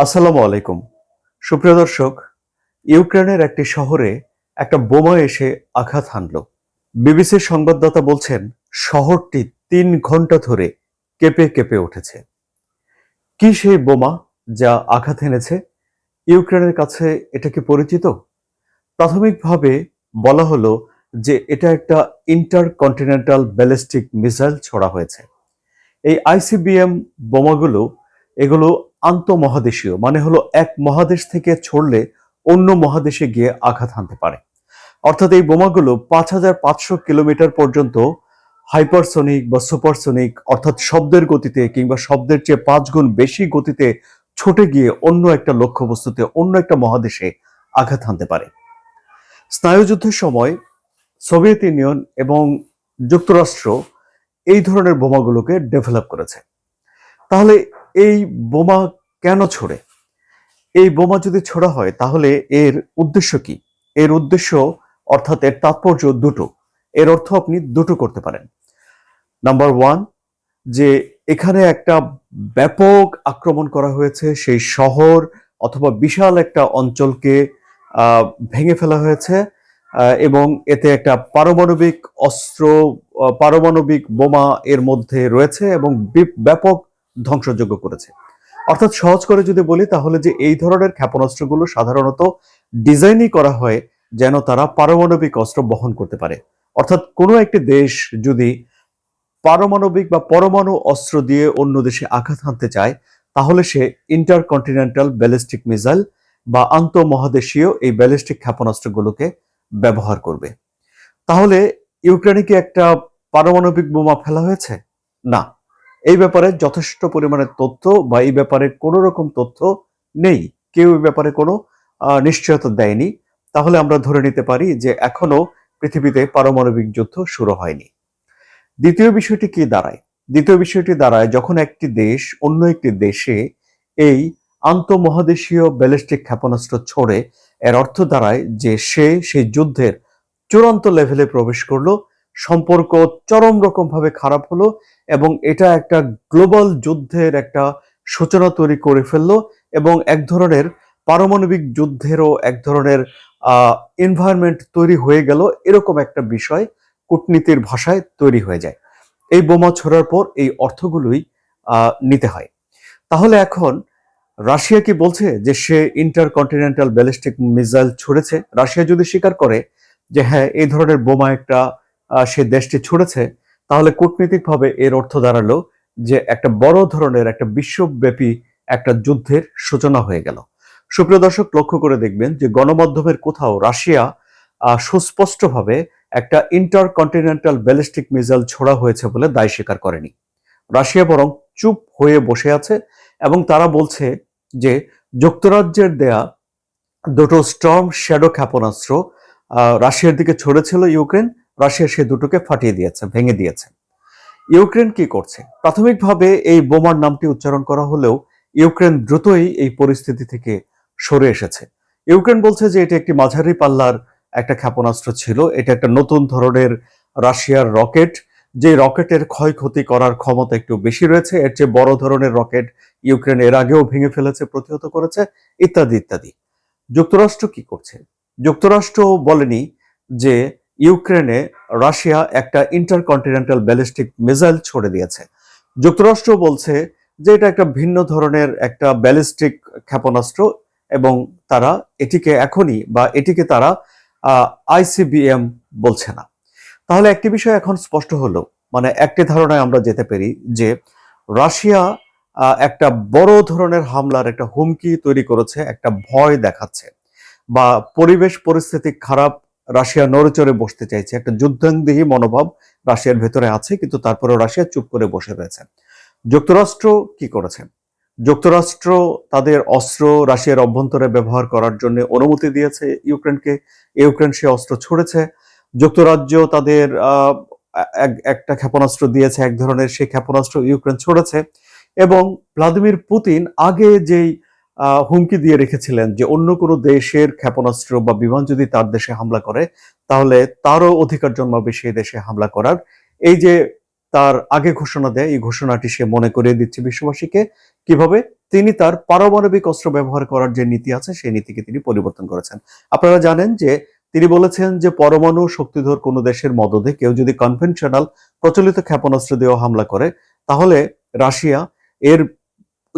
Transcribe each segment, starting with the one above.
আসসালামু আলাইকুম। সুপ্রিয় দর্শক, ইউক্রেনের একটি শহরে একটা বোমা এসে আঘাত হানল। বিবিসির সংবাদদাতা বলছেন, শহরটি তিন ঘণ্টা ধরে কেঁপে কেঁপে উঠেছে। কি সেই বোমা যা আঘাত এনেছে? ইউক্রেনের কাছে এটা কি পরিচিত? প্রাথমিকভাবে বলা হলো যে এটা একটা ইন্টারকন্টিনেন্টাল ব্যালিস্টিক মিসাইল ছোড়া হয়েছে। এই আইসিবিএম বোমাগুলো এগুলো আন্তঃমহাদেশীয় মানে হলো এক মহাদেশ থেকে ছড়লে অন্য মহাদেশে গিয়ে আঘাত হানতে পারে। অর্থাৎ এই বোমাগুলো পাঁচ হাজার পাঁচশো কিলোমিটার পর্যন্ত হাইপারসোনিক বা সুপারসোনিক, অর্থাৎ শব্দের গতিতে কিংবা শব্দের চেয়ে পাঁচ গুণ বেশি গতিতে ছুটে গিয়ে অন্য একটা লক্ষ্যবস্তুতে, অন্য একটা মহাদেশে আঘাত হানতে পারে। স্নায়ুযুদ্ধের সময় সোভিয়েত ইউনিয়ন এবং যুক্তরাষ্ট্র এই ধরনের বোমাগুলোকে ডেভেলপ করেছে। তাহলে এই বোমা কেন ছোড়ে? এই বোমা যদি ছোড়া হয়, তাহলে এর উদ্দেশ্য কি? এর উদ্দেশ্য অর্থাৎ এর তাৎপর্য দুটো। এর অর্থ আপনি দুটো করতে পারেন। নাম্বার ওয়ান যে এখানে একটা ব্যাপক আক্রমণ করা হয়েছে, সেই শহর অথবা বিশাল একটা অঞ্চলকে ভেঙে ফেলা হয়েছে এবং এতে একটা পারমাণবিক অস্ত্র পারমাণবিক বোমা এর মধ্যে রয়েছে এবং ব্যাপক ধ্বংসযোগ্য করেছে। অর্থাৎ সহজ করে যদি বলি তাহলে যে এই ধরনের ক্ষেপণাস্ত্রগুলো সাধারণত ডিজাইনই করা হয় যেন তারা পারমাণবিক অস্ত্র বহন করতে পারে। অর্থাৎ কোনো একটি দেশ যদি পারমাণবিক বা পরমাণু অস্ত্র দিয়ে অন্য দেশে আঘাত হানতে চায়, তাহলে সে ইন্টারকন্টিনেন্টাল ব্যালিস্টিক মিসাইল বা আন্তঃমহাদেশীয় এই ব্যালিস্টিক ক্ষেপণাস্ত্রগুলোকে ব্যবহার করবে। তাহলে ইউক্রেনে কি একটা পারমাণবিক বোমা ফেলা হয়েছে? না। এই ব্যাপারে যথেষ্ট পরিমাণের তথ্য বা এই ব্যাপারে কোনো রকম তথ্য নেই। কেউ এই ব্যাপারে কোনো নিশ্চয়তা দেয়নি। তাহলে আমরা ধরে নিতে পারি যে এখনও পৃথিবীতে পারমাণবিক যুদ্ধ শুরু হয়নি। দ্বিতীয় বিষয়টি কি দাঁড়ায়? দ্বিতীয় বিষয়টি দাঁড়ায় যখন একটি দেশ অন্য একটি দেশে এই আন্তঃমহাদেশীয় ব্যালিস্টিক ক্ষেপণাস্ত্র ছড়ে, এর অর্থ দাঁড়ায় যে সে সেই যুদ্ধের চূড়ান্ত লেভেলে প্রবেশ করল সম্পর্ক চরম রকম ভাবে খারাপ হলো এবং এটা একটা গ্লোবাল যুদ্ধের একটা সূচনা তৈরি করে ফেলল এবং এক ধরনের পারমাণবিক যুদ্ধেরও এক ধরনের এনভায়রনমেন্ট তৈরি হয়ে গেল এরকম একটা বিষয় কূটনীতির ভাষায় তৈরি হয়ে যায়। এই বোমা ছোড়ার পর এই অর্থগুলোই নিতে হয়। তাহলে এখন রাশিয়া কি বলছে যে সে ইন্টারকন্টিনেন্টাল ব্যালিস্টিক মিসাইল ছুড়েছে? রাশিয়া যদি স্বীকার করে যে হ্যাঁ এই ধরনের বোমা একটা সে দেশটি ছুড়েছে, তাহলে কূটনীতিকভাবে এর অর্থ দাঁড়াল যে একটা বড় ধরনের একটা বিশ্বব্যাপী একটা যুদ্ধের সূচনা হয়ে গেল। সুপ্রিয় দর্শক, লক্ষ্য করে দেখবেন যে গণমাধ্যমের কোথাও রাশিয়া সুস্পষ্টভাবে একটা ইন্টারকন্টিনেন্টাল ব্যালিস্টিক মিসাইল ছোড়া হয়েছে বলে দায় স্বীকার করেনি। রাশিয়া বরং চুপ হয়ে বসে আছে এবং তারা বলছে যে যুক্তরাজ্যের দেয়া দুটো স্টর্ম শ্যাডো ক্ষেপণাস্ত্র রাশিয়ার দিকে ছড়েছিল ইউক্রেন রাশিয়া সে দুটোকে ফাটিয়ে দিয়েছে, ভেঙে দিয়েছে। ইউক্রেন কি করছে? প্রাথমিকভাবে এই বোমার নামটি উচ্চারণ করা হলেও ইউক্রেন দ্রুতই এই পরিস্থিতি থেকে সরে এসেছে। ইউক্রেন বলছে যে এটি একটি মাঝারি পাল্লার একটা ক্ষেপণাস্ত্র ছিল। এটা একটা নতুন ধরনের রাশিয়ার রকেট। যে রকেটের ক্ষয়ক্ষতি করার ক্ষমতা একটু বেশি রয়েছে, এর চেয়ে বড় ধরনের রকেট ইউক্রেন এর আগেও ভেঙে ফেলেছে, প্রতিহত করেছে, ইত্যাদি ইত্যাদি। যুক্তরাষ্ট্র কি করছে? যুক্তরাষ্ট্র বলেনি যে ইউক্রেনে রাশিয়া একটা ইন্টারকন্টিনেন্টাল ব্যালিস্টিক মিসাইল ছড়ে দিয়েছে। যুক্তরাষ্ট্র বলছে যে এটা একটা ভিন্ন ধরনের একটা ব্যালিস্টিক ক্ষেপণাস্ত্র এবং তারা এটিকে এখনই বা এটিকে তারা আইসিবিএম বলছে না। তাহলে একটি বিষয় এখন স্পষ্ট হলো মানে একটি ধারণায় আমরা যেতে পারি যে রাশিয়া একটা বড় ধরনের হামলার একটা হুমকি তৈরি করেছে, একটা ভয় দেখাচ্ছে বা পরিবেশ পরিস্থিতি খারাপ রাশিয়া নড়েচড়ে বসতে চাইছে। একটা যুদ্ধাঙ্গী মনোভাব রাশিয়ার ভেতরে আছে, কিন্তু তারপরে রাশিয়া চুপ করে বসে রয়েছে। যুক্তরাষ্ট্র কি করেছে? যুক্তরাষ্ট্র তাদের অস্ত্র রাশিয়ার অভ্যন্তরে ব্যবহার করার জন্য অনুমতি দিয়েছে ইউক্রেনকে। ইউক্রেন সে অস্ত্র ছুড়েছে। যুক্তরাজ্য তাদের এক- একটা ক্ষেপণাস্ত্র দিয়েছে, এক ধরনের সেই ক্ষেপণাস্ত্র ইউক্রেন ছড়েছে। এবং ভ্লাদিমির পুতিন আগে যেই হুমকি দিয়ে রেখেছিলেন যে অন্য কোনো দেশের ক্ষেপণাস্ত্র বা বিমান যদি তার দেশে হামলা করে, তাহলে তারও অধিকার জন্মাবে সেই দেশে হামলা করার। এই যে তার আগে ঘোষণা দেয়, এই ঘোষণাটি সে মনে করিয়ে দিচ্ছে বিশ্ববাসীকে। কীভাবে? তিনি তার পারমাণবিক অস্ত্র ব্যবহার করার যে নীতি আছে, সেই নীতিকে তিনি পরিবর্তন করেছেন। আপনারা জানেন যে তিনি বলেছেন যে পরমাণু শক্তিধর কোনো দেশের মদদে কেউ যদি কনভেনশনাল প্রচলিত ক্ষেপণাস্ত্র দিয়েও হামলা করে, তাহলে রাশিয়া এর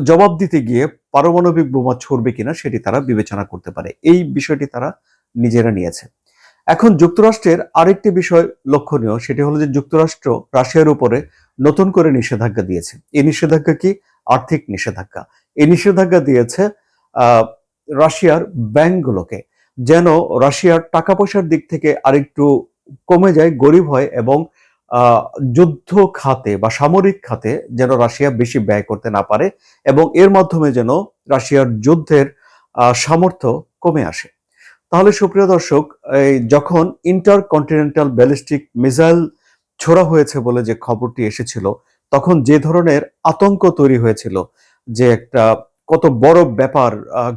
জবাব দিতে গিয়ে পারমাণবিক বোমা ছড়বে কিনা সেটি তারা বিবেচনা করতে পারে। এই বিষয়টি তারা নিজেরা নিয়েছে। এখন যুক্তরাষ্ট্রের আরেকটি বিষয় লক্ষণীয়, সেটি হলো যে যুক্তরাষ্ট্র রাশিয়ার উপরে নতুন করে নিষেধাজ্ঞা দিয়েছে। এই নিষেধাজ্ঞা কি? আর্থিক নিষেধাজ্ঞা। এই নিষেধাজ্ঞা দিয়েছে রাশিয়ার ব্যাংকগুলোকে, যেন রাশিয়ার টাকা পয়সার দিক থেকে আরেকটু কমে যায়, গরিব হয় এবং যুদ্ধ খাতে বা সামরিক খাতে যেন রাশিয়া বেশি ব্যয় করতে না পারে এবং এর মাধ্যমে যেন রাশিয়ার যুদ্ধের সামর্থ্য কমে আসে। তাহলে সুপ্রিয় দর্শক, এই যখন ইন্টার কন্টিনেন্টাল ব্যালিস্টিক মিসাইল ছোড়া হয়েছে বলে যে খবরটি এসেছিল, তখন যে ধরনের আতঙ্ক তৈরি হয়েছিল যে একটা কত বড় ব্যাপার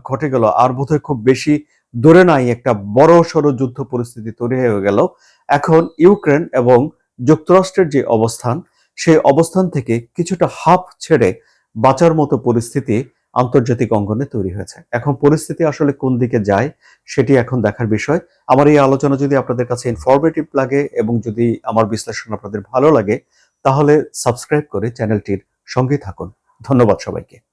ঘটে গেল, আর বোধহয় খুব বেশি দূরে নাই, একটা বড় সড়ো যুদ্ধ পরিস্থিতি তৈরি হয়ে গেল। এখন ইউক্রেন এবং যুক্তরাষ্ট্রের যে অবস্থান, সেই অবস্থান থেকে কিছুটা হাফ ছেড়ে বাঁচার মতো পরিস্থিতি আন্তর্জাতিক অঙ্গনে তৈরি হয়েছে। এখন পরিস্থিতি আসলে কোন দিকে যায়, সেটি এখন দেখার বিষয়। আমার এই আলোচনা যদি আপনাদের কাছে ইনফরমেটিভ লাগে এবং যদি আমার বিশ্লেষণ আপনাদের ভালো লাগে, তাহলে সাবস্ক্রাইব করে চ্যানেলটির সঙ্গে থাকুন। ধন্যবাদ সবাইকে।